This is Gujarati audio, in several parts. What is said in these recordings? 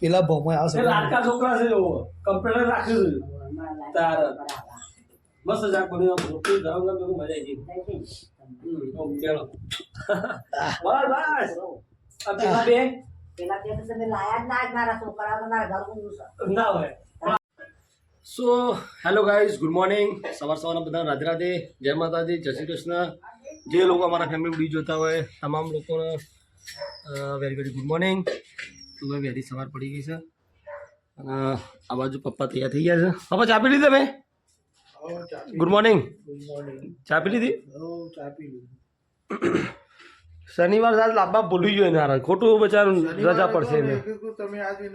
પેલા ભોમાં આવશે લાડકા છોકરા છે એવો. કમ્પ્યુટર રાખ્યું છે. તાર. મસ્ત શાક બની રોટલી ગરમ ગરમ મજા આવી ગઈ. ઓમ. બસ બસ. આ પેલા બે? પેલા તે દિવસે લાયા ના જ મારા છોકરાઓને મારા ઘર ઊંઘું ના હોય. So hello guys good morning. સવાર સવારના બધા રાધે રાધે. જય માતાજી જય શ્રી કૃષ્ણ. જે લોકો અમારા ફેમિલી વીડિયો જોતા હોય તમામ લોકોને વેરી વેરી ગુડ મોર્નિંગ તું ભાઈ વહેલી સવાર પડી ગઈ છે. અને આ બાજુ પપ્પા તૈયાર થઈ ગયા છે. પપ્પા ચા પી લીધી તમે? ગુડ મોર્નિંગ ચા પી લીધી? શનિવાર સાત લાંબા ભૂલી ગયો એને હારા. ખોટું બચારું રજા પડશે એને. પપ્પા આજે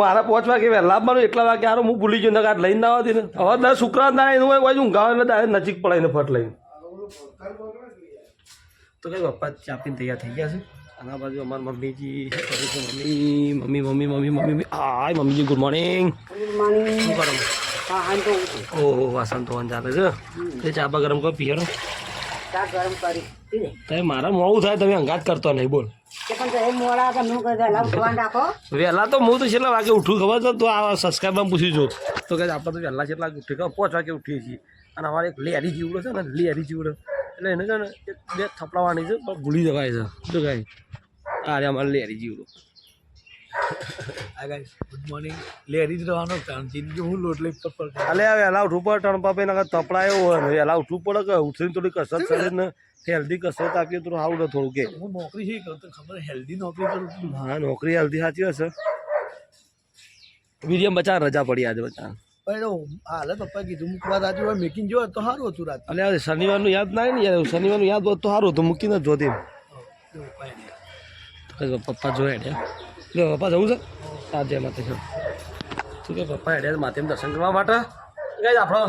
મારા પાંચ વાગે વહેલા મારું એટલા વાગે હારું હું ભૂલી ગયો ને લઈને ના આવતી ને. હવે દર શુક્રવાર ના એનું હોય ઊંઘાવે એટલે નજીક પડાય ને ફટ લઈને. તો કઈ પપ્પા ચા પીને તૈયાર થઈ ગયા છે? અને બાજુ અમારા મમ્મીજી છે mummy? Mummy mummy mummy mummy hi મમ્મીજી ગુડ મોર્નિંગ ગુડ મોર્નિંગ શું કરો? ઓહો વાસણ ધોવાનું ચાલે છે. તે ચા બા ગરમ કરો પીયરો ગરમ કરી. તમે મારા મોડું થાય તમે અંગાત કરતો નહીં બોલ. વહેલા તો હું તો છેલ્લા વાગે ઉઠું ખબર છે? તો આ સબસ્ક્રાઈબમાં પૂછી જો તો કે આપણે તો વહેલા છેલ્લા ઉઠી ખબર પાંચ વાગે ઉઠીએ છીએ. અને અમારે એક લેરી જીવડો છે ને લેરી જીવડો. એટલે એને છે ને એક બે થપડાવાની છે પણ ભૂલી જવાય છે. શું કહે આ રે અમારે લેરી જીવડો. ગુડ મોર્નિંગ લેરી જ રહેવાનો જિંદગી હું લોટ લઈ અલે હવે એલા ઉઠવું પડે ટણ પાપે નકર તપડાયો હોય ને એલા ઉઠવું પડે કે ઉઠીને થોડી કસરત કરે ને હેલ્ધી કસરત આપીએ તો સારું ને થોડું કે હું નોકરી છે કરું? ખબર હેલ્ધી નોકરી કરું હા નોકરી હેલ્ધી સાચી હશે વિરિયમ બચા રજા પડી આજે બચા પણ હાલે પપ્પા કીધું મૂકવા રાજી હોય મેકિંગ જોવા તો સારું હતું રાત. આ શનિવારનું યાદ ના ને યાર, શનિવારનું યાદ હોત તો સારું હતું, મૂકીને જ જોતી. પપ્પા જોયા ને પપ્પા જવું છે? હા માથે છે શું કે પપ્પા હેડ્યા માથે દર્શન કરવા માટે? કઈ આપણો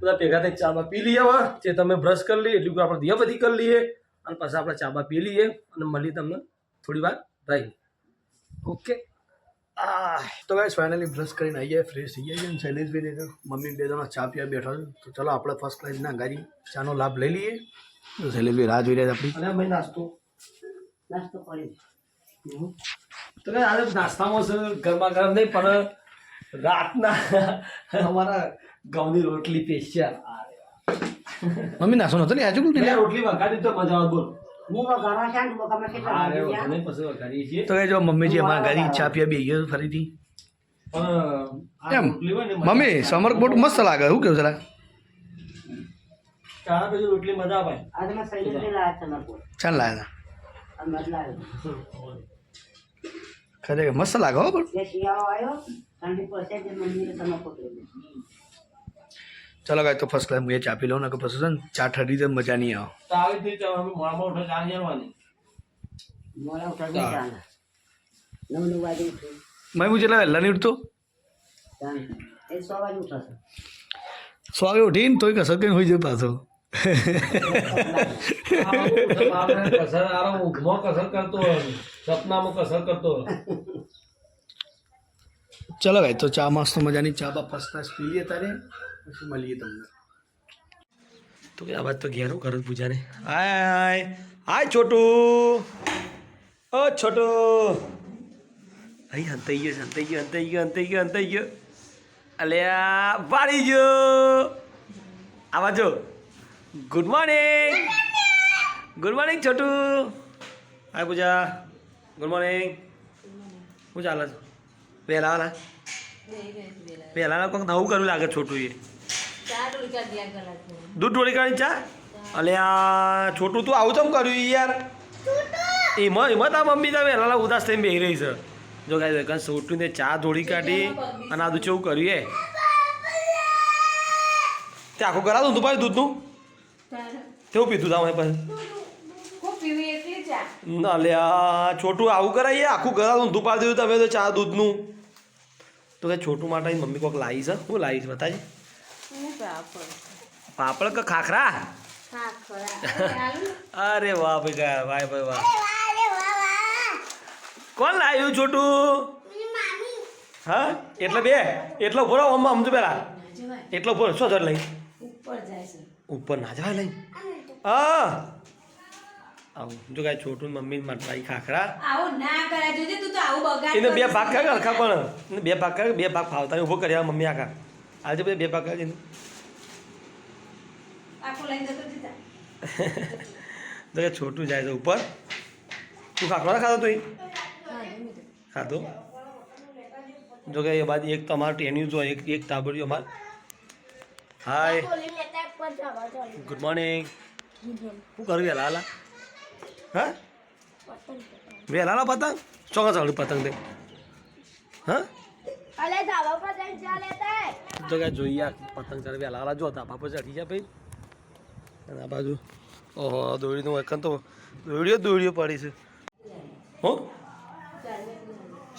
બધા ભેગા થઈ ચાબા પી લઈએ હવે. જે તમે બ્રશ કરી લઈએ, એટલું આપણે દિયા બધી કરી લઈએ. અને પછી આપણે ચાબા પી લઈએ અને મળી તમને થોડી વાર રહી ઓકે તો ગાઈસ ફાઇનલી બ્રશ કરીને આવી ગયા ફ્રેશ થઈ ગયા છે અને શૈલેષભાઈ ને મમ્મી બે જણા ચા પીવા બેઠા છે. તો ચલો આપણે ફર્સ્ટ ક્લાસના ગાડી ચાનો લાભ લઈ લઈએ. તો શૈલેષભાઈ રાહ જોઈ રહ્યા છે આપણી. અને ભાઈ નાસ્તો. નાસ્તો કરી તો કે આજે નાસ્તામાં છે ગરમા ગરમ નહીં પણ રાતના અમારા ઘઉંની રોટલી સ્પેશિયલ મમ્મી નાસ્તો નતો ને? આજે રોટલી મંગાવી તો મજા આવે બોલ. તો એ જો મમ્મીજી અમારા ગાડી ચા પીવા બે ગયો ફરીથી. એમ રોટલી હોય ને મજા મમ્મી સમર બોટ મસ્ત લાગે શું કેવું જરા? ચાલ લાયા અને મત લાવ્યો ખરેખર મસ્ત લાગે હો પણ જે શિયાળો આવ્યો ઠંડી પડશે જે મમ્મીને તમે પકડી ચલો ગાય તો ફર્સ્ટ ક્લાસ હું એ ચા પી લઉં ને કે પછી છે ને ચા ઠરી તો મજા નહીં આવે. તો આવી રીતે ચાલો અમે મોડામાં ઉઠે ચા જરવાની મોડા ઉઠાડી ચાલે નવ નવ વાગે ઉઠું મેં હું જેટલા વહેલા નહીં ઉઠતો? એ સો વાગે ઉઠાશે. સો વાગે ઉઠીને તોય કસર કરીને હોઈ જાય પાછો. ચલો ગાય તો ચા મસ્ત મજાની ચા બા ફર્સ્ટ ક્લાસ પી લઈએ તારે પછી મળીએ તમને. તો કે આ વાત તો ઘેર કરું પૂજાને. હાય હાય છોટુ. ઓ છોટુ. અહીં હંતાઈ ગયો હંતાઈ ગયો હંતાઈ ગયો હંતાઈ ગયો હંતાઈ ગયો. અલ્યા વાળી ગયો આવા જો good morning good morning Chhotu. Hi Pooja. Good morning શું ચાલે છે વહેલા. વાલા વહેલા કોઈક નવું કરવું લાગે છોટું એ દૂધ ઢોળી કાઢી ચા? અલે આ છોટું તું આવું ચમ કર્યું યાર? એમાં એમાં તા મમ્મી તમે લાલા ઉદાસ થઈને બેહી રહી છે. જો કાંઈ કારણ છોટું ને ચા ધોળી કાઢી અને આ દૂધ એવું કર્યું એ? તે આખું કરાવું તું પાછું દૂધનું? કેવું પીધું તા પછી ના લે આ છોટું આવું કરાવીએ આખું ઘર ઊંધું પાડી દીધું તમે તો ચા દૂધનું. તો કે છોટું માટે મમ્મી કોઈક લાવી છે? હું લાવી છે બતાજી. પાપડ? કે ખાખરા? અરે વાહ ભાઈ ગયા ભાઈ ભાઈ વાહ. કોણ લાવ્યું છોટું? હા? એટલે બે? એટલો ભરો મમ્મા સમજો પેલા. એટલો ભરો શું જર લઈ? ઉપર જાય છે. ઉપર ના જવાય લઈ? હા. આવું જો કાંઈ છોટું મમ્મી ભાઈ ખાખરા. આવું ના કરાય જોજે તું તો આવું બગાડ એને બે ભાગ કર ખા પણ. બે ભાગ કર બે ભાગ ફાવતા ઊભો કર્યા મમ્મી આખા આજે બધા બે પાક લાગી. તો કે છોટું જાય છે ઉપર. તું ખાખરો ના ખાધો તું ખાધો? જો કે એ બાદ એક તો અમારે ટેન્યુ જો એક એક તાબડ્યું અમારે. હાય. ગુડ મોર્નિંગ શું કરું વેલા હાલા? હા? વેલા પતંગ? ચોક્કસ પતંગ દે. હા? અલે ધાબા પર જઈને ચા. તો જોઈએ આ પતંગ ચાલે વહેલા હાલા જો ધાબા પર ચડી જાય ભાઈ. અને આ બાજુ, ઓહો દોડીનું એકન તો દોડીઓ દોડીઓ પડી છે. હો?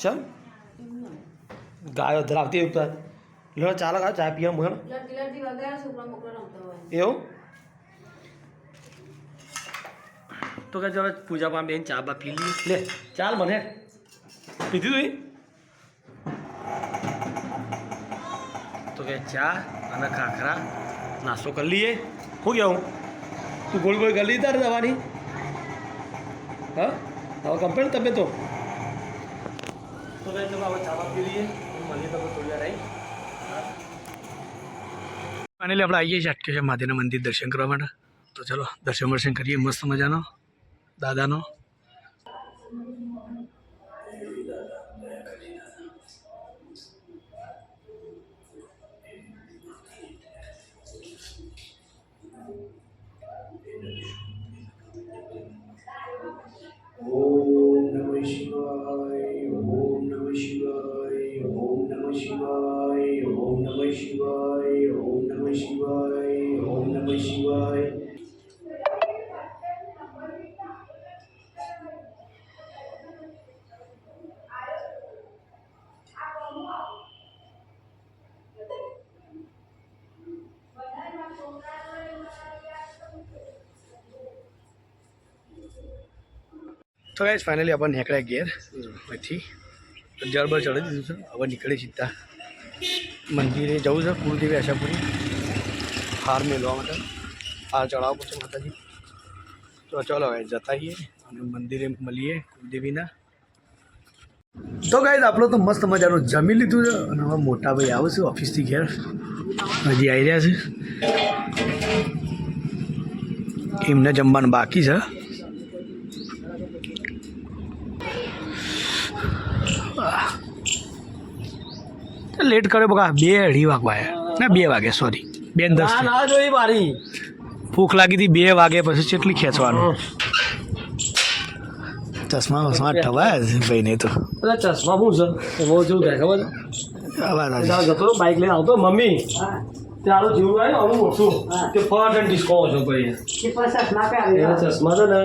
શમ? ગાયો ધરાવતી ઉપર લો, ચાલો, ગાયો, ચા પીવા હોય એવું? તો કે ચલો, પૂજા પામ બેન ચા બા પી લે, ચાલ મને. પીધી તું કે ચા અને ખાખરા નાસ્તો કરી લઈએ. શું હું તું ગોળ ગોળ કરી લીધી તારે દવાની હા? હવે કમ્પ્લેન તમે તો. તો કે ચલો હવે ચા પી લઈએ. મને તમે થોડી આવી ફાઇનલી આપણે આવીએ છીએ અટકેશ્વર મહાદેવના મંદિર દર્શન કરવા માટે. તો ચલો દર્શન દર્શન કરીએ મસ્ત મજાનો દાદાનો. શિવાય ઓમ નમઃ શિવાય ઓમ નમઃ શિવાય ઓમ નમઃ શિવાય તો ગાઈસ ફાઇનલી આપણે નીકળ્યા ઘેર પછી જળબર ચડી દીધું છે હવે નીકળી સીધા મંદિરે જવું છે કુળદેવી આશાપુરી. હાર મેળવા માટે. હાર ચડાવવો પડશે માતાજી. તો ચાલો હવે જતા રહીએ અને મંદિરે મળીએ કુળદેવીના તો ગાઈસ આપણો તો મસ્ત મજાનું જમી લીધું છે અને હવે મોટા ભાઈ આવશે ઓફિસથી ઘેર. હજી આવી રહ્યા છે. એમને જમવાનું બાકી છે. લેટ કર્યો બકા બે અઢી વાગવા ભાઈ ના બે વાગે સોરી બે દસ ના ના જોઈ મારી. ભૂખ લાગી હતી બે વાગે પછી કેટલી ખેંચવાનું? ચશ્મા વસમા ઠવાયા છે ભાઈને તો. ચશ્મા હું છે. બહુ જેવું થાય ખબર અવાજ આવે જતો બાઇક લઈને આવતો. મમ્મી ચાલો જેવું આવ્યું હું મોટું તે કે ફટ અને ડિસ્કો છો ભાઈ. ચશ્મા છે ને.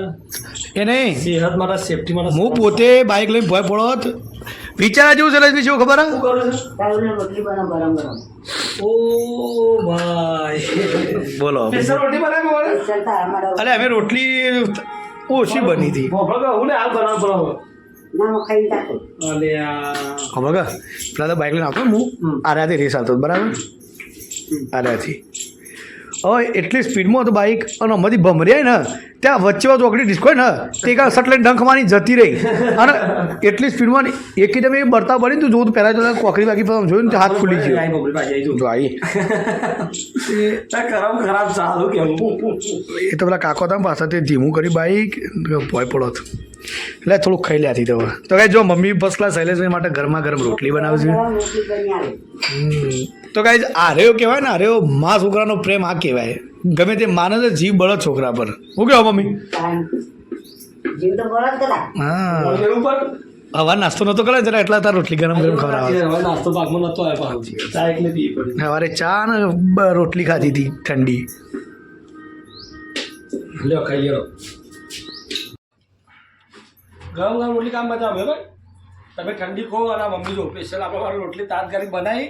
એ નહીં. સેહત મારા સેફટી મારા હું પોતે બાઇક લઈને ભય પડોત વિચારા જેવું છે રજની શું ખબર ઓ ભાઈ. બોલો. અરે અમે રોટલી ઓછી બની હતી. ખબર પેલા તો બાઇક લઈને આવતો હું. આરાથી રેસ આવતો બરાબર? આર્યાથી હવે એટલી સ્પીડમાં હતું બાઇક અને અમારી ભમરી ને ત્યાં વચ્ચે વચ્ચે ઓગળી ડિસ્કો ને તે કાં સટ લઈને ડંખ મારી જતી રહી. અને એટલી સ્પીડમાં એકદમ એ બરતા બની તું જોયું પહેલાં જોતા કોકરી બાકી પછી જોયું ને હાથ ખુલી ગયો. આઈ આવી એ તો પેલા કાકો હતા પાસેથી પાછા તે ધીમું કરી બાઈક ભોય પડો હતો. એટલે થોડુંક ખાઈ લ્યાથી તો. હવે. તો કાંઈ જો મમ્મી ફર્સ્ટ ક્લાસ શૈલેષભાઈ માટે ગરમા ગરમ રોટલી બનાવે તો કાંઈ આર્યો કહેવાય ને આર્યો મા છોકરાનો પ્રેમ આ કહેવાય. ગમે તે માને તો જીવ બળો છોકરા પર. શું કહેવા મમ્મી? કરા હા હવા નાસ્તો નતો કરે જરા એટલા તાર રોટલી ગરમ ગરમ ખવડાવે નાસ્તો પાકમાં નતો આવ્યો પાછો ચા એકલે પી પડી. સવારે ચા ને બ- રોટલી ખાધી હતી ઠંડી. લ્યો ખાઈ લ્યો. ગરમ ગરમ રોટલી કામ મજા આવે ભાઈ. તમે ઠંડી ખો અને મમ્મી જો સ્પેશિયલ આપણે રોટલી તાત તાત્કાલિક બનાવી.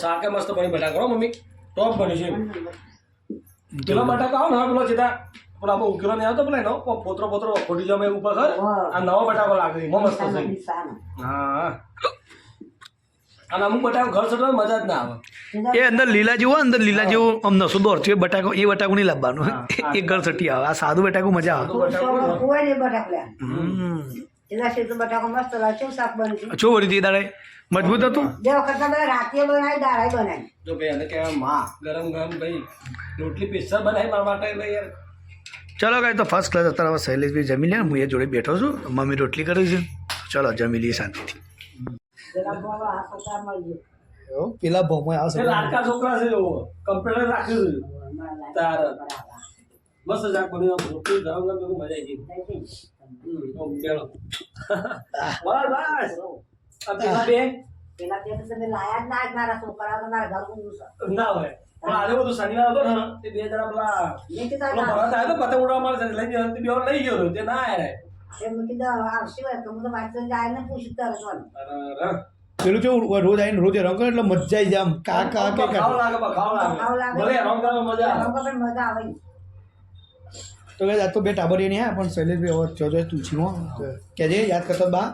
શાકે મસ્ત બની બટાકા મમ્મી? ટોપ બન્યું છે પેલા બટાકા આવો ને પેલો સીધા. પેલા આપણે ઉકેલો નહીં આવતો પેલા એનો પોતરો પોતરો ખોટી જમે ઉપર ખર. આ નવો બટાકો લાગે એમાં મસ્ત છે. હા. અને અમુક બટાકો ઘર સટવા મજા જ ના આવે. એ અંદર લીલા જેવું હોય, અંદર લીલા જેવું આમ નસો દોરતું એ બટાકો એ બટાકો નહીં લાવવાનું. એ ઘર સટી આવે. આ સાદું બટાકું મજા આવે. કોઈ છે તો. એના બટાકો મસ્ત લાગે. શું શાક બન્યું છે? શું હતી દાડે મજબૂત હતું? બે વખત રાતે બનાવી દાળાઈ બનાવી. તો ભાઈ એને કહેવાયમાં ગરમ ગરમ ભાઈ રોટલી પીસા બનાવી મારા માટે એટલે યાર. ચલો કાંઈ તો ફર્સ્ટ ક્લાસ અત્યારે શૈલેષભાઈ જમી લે હું એ જોડે બેઠો છું. મમ્મી રોટલી કરી છે. ચલો જમી લઈએ શાંતિથી. પેલા ભોમાં એ લાડકા છોકરા છે એવો. કમ્પ્યુટર રાખ્યું છે. તાર. મસ્ત શાક બની રોટલી ગરમ ગરમ મજા આવી ગઈ. બસ બસ બે પેલા તો તમે લાયા જ ના જ મારા છોકરાઓને મારા ઘર ઊંઘું છે ના હોય પણ આજે બધું શનિવાર હતો ને તે બે જણા પેલા મેં કીધું ભરત આવ્યો પતંગ ઉડાવવા માટે લઈ ગયો તે બે લઈ ગયો તે ના આવ્યા એમ કીધા આવશે હોય તો હું તો વાંચતો જાય ને પૂછી તારે પેલું કેવું રોજ આવીને રોજ રંગ એટલે મજા આવી જાય આમ કા કા કે ખાવ લાગે ખાવ લાગે. ભલે રંગ મજા મજા આવે. તો કે આ તો બે ટાબરિયા નહીં પણ શૈલેષભાઈ હવે જો જો તુલસીમાં કહેજે યાદ કરતો બા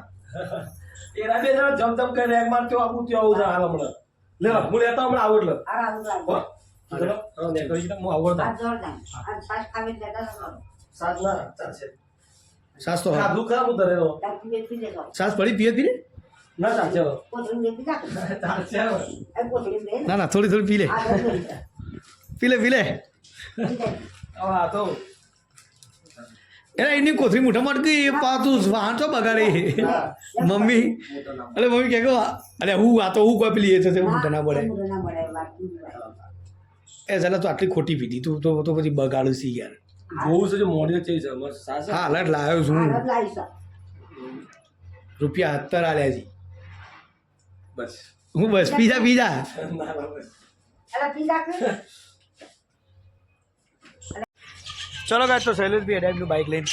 એ રાતે જરા જમ જમ કરી રેગ માર તો આવું ત્યો આવું છે હાલ હમણાં લે હું લેતા હમણાં આવું એટલે. હો, ચલો, હા, હું આવડતા. સાત ના ચાલશે સાસ તો આ દુઃખ પી લેજો. સાસ પડી પીએ પીને ના ચાલશે હવે. હવે. ને. ના થોડી થોડી પી લે. પી લે પી લે. હવે આ તો એટલે એની કોથળી મોટા મારતી એ પાતું વાંચો બગાડી. મમ્મી અરે મમ્મી કે અરે હું આ તો હું કોઈ પેલી એ થશે મોટા ના પડે મળે. એ ચાલે તો આટલી ખોટી પીધી તું તો તો પછી બગાડું સી યાર? જોવું છે જો મોડી છે છે હા અલર્ટ લાવ્યો છું હું. રૂપિયા સત્તર આલ્યા છે. બસ. હું બસ પીઝા પીઝા ના ચલો ગાય તો શૈલેષભાઈ એડાઈનું બાઇક લઈને.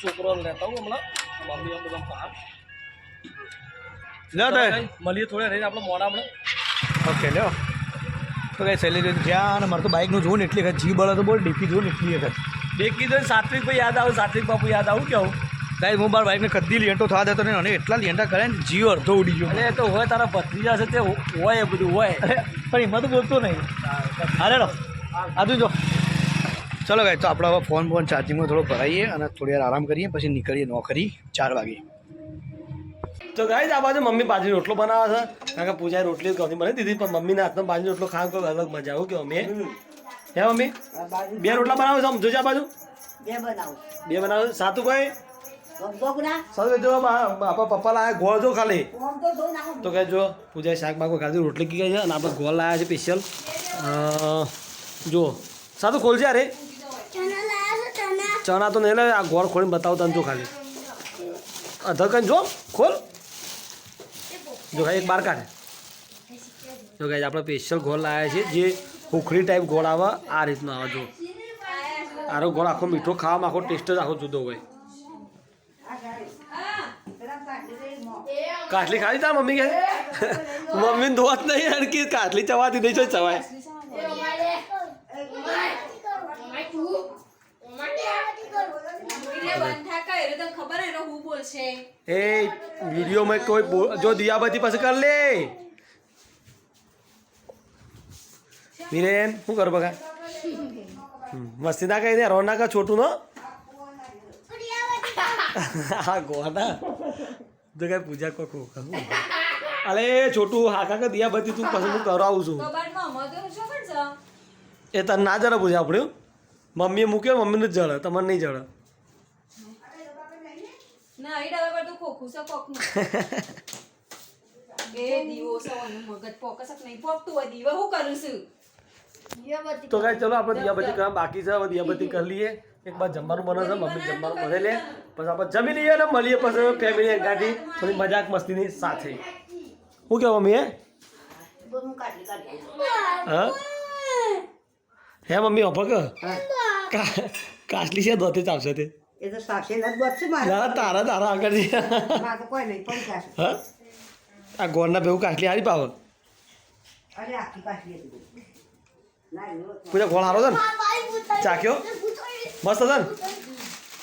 છોકરો રહેતા હું હમણાં. મમ્મી બધા બહાર. લ્યો તો મળીએ થોડે રહીને આપણે મોડા હમણાં. ઓકે લ્યો. તો કઈ શૈલેષભાઈ જ્યાં અને મારે તો બાઇકનું જોઉં ને એટલી વખત જી બળે તો બોલ ડીપી જોઉં ને એટલી વખત. દેખી જોઈને સાત્વિક ભાઈ યાદ આવું સાત્વિક બાપુ યાદ આવું કેવું? સાહેબ હું મારા બાઇકને કદી લેટો થવા દેતો નહીં અને એટલા લેટા કરે ને જીવ અડધો ઉડી ગયો. અરે એ તો હોય તારા ભત્રીજા છે તે હોય બધું હોય. પણ એમાં તો બોલતો નહીં. અરે રો આજુ જો ચલો ગાય તો આપણે હવે ફોન ફોન ચાર્જિંગમાં થોડો ભરાઈએ અને થોડી વાર આરામ કરીએ પછી નીકળીએ નોકરી ચાર વાગે. તો ગાઈ આ બાજુ મમ્મી બાજરી રોટલો બનાવે છે. કારણ કે પૂજાએ રોટલી જ ઘઉંની બનાવી દીધી પણ મમ્મીના હાથમાં બાજરી રોટલો ખાવા કોઈ અલગ મજા આવું. કે અમે હે મમ્મી? બે રોટલા બનાવો છો જોજો આ બાજુ. બે બનાવો. બે બનાવો સાતું ભાઈ? ગમતો કે ના? સાતું જો આપણા પપ્પા લાયા ગોળ જો ખાલી. તો ધોઈ નાખો. તો કે જો પૂજાએ શાક બાકો ખાધી રોટલી કી છે અને આપણે ગોળ લાયા છે સ્પેશિયલ જો. સાતું ખોલજે અરે ચણા તો નહીં લે આ ગોળ ખોલીને બતાવું તને જો ખાલી. અધર કઈ જો, ખોલ. જો ખાલી એક બાર કાઢે. જો ગાઈ આપણે સ્પેશિયલ ગોળ લાવ્યા છે, જે ખોખરી ટાઈપ ગોળ આવે, આ રીતનો આવે જો. આરો ગોળ આખો મીઠો, ખાવામાં આખો ટેસ્ટ જ આખો જુદો હોય. કાટલી ખાધી તા મમ્મી કે? મમ્મી દોત નહીં યાર કે કાટલી ચવાતી નહીં છો ચવાય એટલે બંધ થા કરે એટલે તને ખબર હે એનો હું બોલશે એ વિડીયોમાં કોઈ જો દિયાબતી પાસે કર લે. વીરેન શું કર બગા મસ્તી ના કઈ દે રો ના કર છોટું નો. હા ગોડા તો કઈ પૂજા કો કો અલે છોટું હા કાકા દિયાબતી તું પછી હું કરાવું છું. એ તને ના જરા પૂજા આપણું મમ્મીએ મૂક્યો મમ્મીને જ જળે તમને નહીં જળે ના એ ડબા પર તો ખોખું છે કોકનું એ દીવો છે મગજ પોકસ નહીં પોકતું હોય દીવો હું કરું છું? તો કાંઈ ચલો આપણે દિયાબત્તી કામ બાકી છે હવે દિયાબત્તી કરી લઈએ. એક બાદ જમવાનું બને છે મમ્મી જમવાનું બને લે. પછી આપણે જમી લઈએ ને મળીએ પછી ફેમિલી ગાડી થોડી મજાક મસ્તીની સાથે. શું કહેવા મમ્મી. હા? હે મમ્મી ઓપક કાસલી છે દોતે ચાલશે તે એ તો સાક્ષી નથી બચશે મારે. ના તારા તારા આગળ તો કોઈ નહીં પણ હા? આ ગોરના ભેગું કાચલી હારી પાવ અરે આખી તો- પૂજા ગોળ હારો છે ને? ચાખ્યો? મસ્ત છે ને?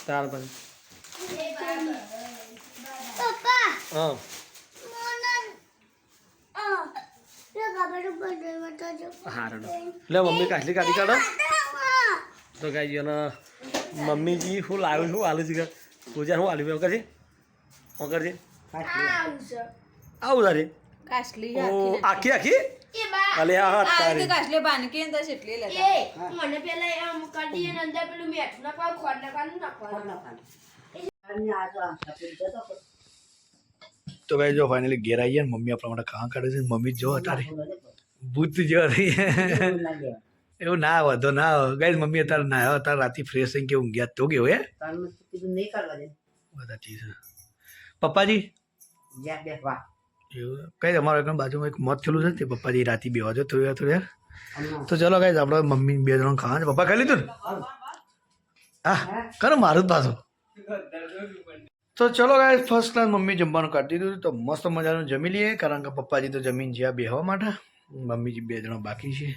તાર પણ હા. હારું લે. મમ્મી કાચલી કાઢી કાઢો. તો ગાઈ અને મમ્મીજી હું લાવ્યું છું આલુ છે પૂજા હું આલુ કરજે હું આવું છે આવું તારે? આખી આખી અલે હા આ તારી. તો બાન કે અંદર તો એટલી લેતા? એ મને પેલા એમ કરી દઈએ ને અંદર પેલું મેઠું નાખવા ખોટ નાખવાનું નાખવાનું. તો ભાઈ જો ફાઇનલી ઘેર આવીએ ને મમ્મી આપણા માટે કાં કાઢે છે. મમ્મી જો અત્યારે બુદ્ધ દેખો. ભૂત જો રહી એવું ના વધો ના ગાઈઝ મમ્મી અત્યારે ના અત્યારે રાતે ફ્રેશ થઈને કેવું ગયા? તો ગયો હે? બધા ચીજ પપ્પાજી? એવું કઈ અમારો એકદમ બાજુમાં એક મોત થયેલું છે ને તે પપ્પાજી રાતે બેવા જો થોડી વાર થોડી યાર તો ચલો ગાઈઝ આપણે મમ્મી બે જણ ખાવા છે. પપ્પા ખાઈ લીધું ને? હા. કરો મારું જ પાછું. તો ચલો ગાઈઝ ફર્સ્ટ ક્લાસ મમ્મી જમવાનું કાઢી દીધું તો મસ્ત મજાનું જમી લઈએ કારણ કે પપ્પાજી તો જમીન જ્યાં બેહવા માટે. મમ્મીજી બે જણા બાકી છે.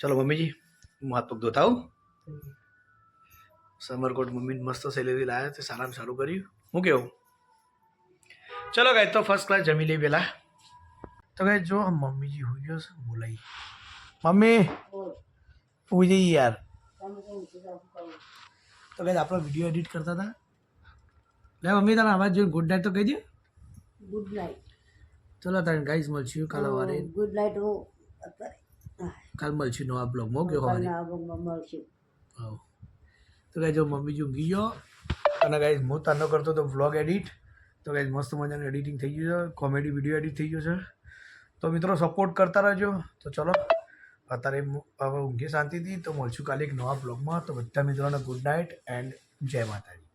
ચલો મમ્મીજી હું હાથ પગ ધોતા સમરકોટ મમ્મી મસ્ત સેલેરી લાવ્યા તે સારામાં સારું કર્યું. હું કેવું? ચલો ગાય તો ફર્સ્ટ ક્લાસ જમી લઈ પેલા તો ગાય જો મમ્મીજી હોઈ ગયો છે બોલાઈ. મમ્મી પૂજી યાર. તો ગાય આપણો વીડિયો એડિટ કરતા હતા. લે મમ્મી તારા અવાજ જોઈને ગુડ નાઇટ તો કહી દે. ગુડ નાઇટ ચલો તારે ગાઈઝ મળશું કાલે વારે ગુડ નાઇટ હું કાલ મળશું નવા બ્લોગમાં ઓકે હવારે કાલના મળશું. તો ગાઈ જો મમ્મી ઊંઘી ગયો અને ગાઈઝ હું તાનો કરતો તો વ્લોગ એડિટ તો ગાઈઝ મસ્ત મજાનું એડિટિંગ થઈ ગયું છે કોમેડી વીડિયો એડિટ થઈ ગયો છે. તો મિત્રો સપોર્ટ કરતા રહેજો. તો ચલો અત્યારે હવે ઊંઘી શાંતિથી તો મળશું કાલે એક નવા બ્લોગમાં તો બધા મિત્રોને ગુડ નાઇટ એન્ડ જય માતાજી.